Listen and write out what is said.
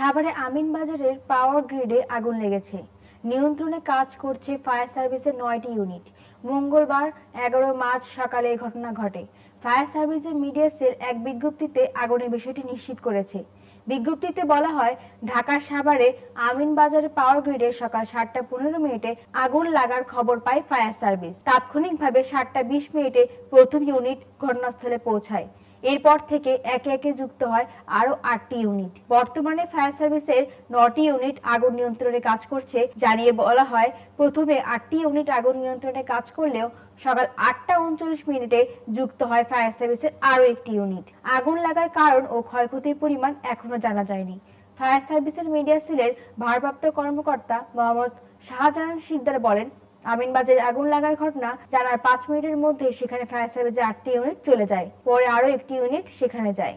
সাভারে আমিনবাজারের পাওয়ার গ্রিডে আগুন লেগেছে। নিয়ন্ত্রণে কাজ করছে ফায়ার সার্ভিসের নয়টি ইউনিট মঙ্গলবার এগারো মার্চ সকালে এই ঘটনা ঘটে। ফায়ার সার্ভিসের মিডিয়া সেল এক বিজ্ঞপ্তিতে আগুনের বিষয়টি নিশ্চিত করেছে। বিজ্ঞপ্তিতে বলা হয়, ঢাকার সাভারে আমিনবাজারে পাওয়ার গ্রিডে সকাল সাতটা পনেরো মিনিটে আগুন লাগার খবর পায় ফায়ার সার্ভিস তাৎক্ষণিকভাবে সাতটা বিশ মিনিটে প্রথম ইউনিট ঘটনাস্থলে পৌঁছায়। এরপর থেকে একে একে যুক্ত হয় আরও আটটি ইউনিট। বর্তমানে ফায়ার সার্ভিসের নটি ইউনিট আগুন নিয়ন্ত্রণে কাজ করছে। জানিয়ে বলা হয়, প্রথমে আটটি ইউনিট আগুন নিয়ন্ত্রণে কাজ করলেও সকাল আটটা উনচল্লিশ মিনিটে যুক্ত হয় ফায়ার সার্ভিসের আরও একটি ইউনিট। আগুন লাগার কারণ ও ক্ষয়ক্ষতির পরিমাণ এখনও জানা যায়নি। ফায়ার সার্ভিসের মিডিয়া সেলের ভারপ্রাপ্ত কর্মকর্তা মোহাম্মদ শাহজাহান শিকদার বলেন আমিনবাজারে আগুন লাগার ঘটনা জানার পাঁচ মিনিটের মধ্যে সেখানে ফায়ার সার্ভিসের আটটি ইউনিট চলে যায়। পরে আরও একটি ইউনিট সেখানে যায়।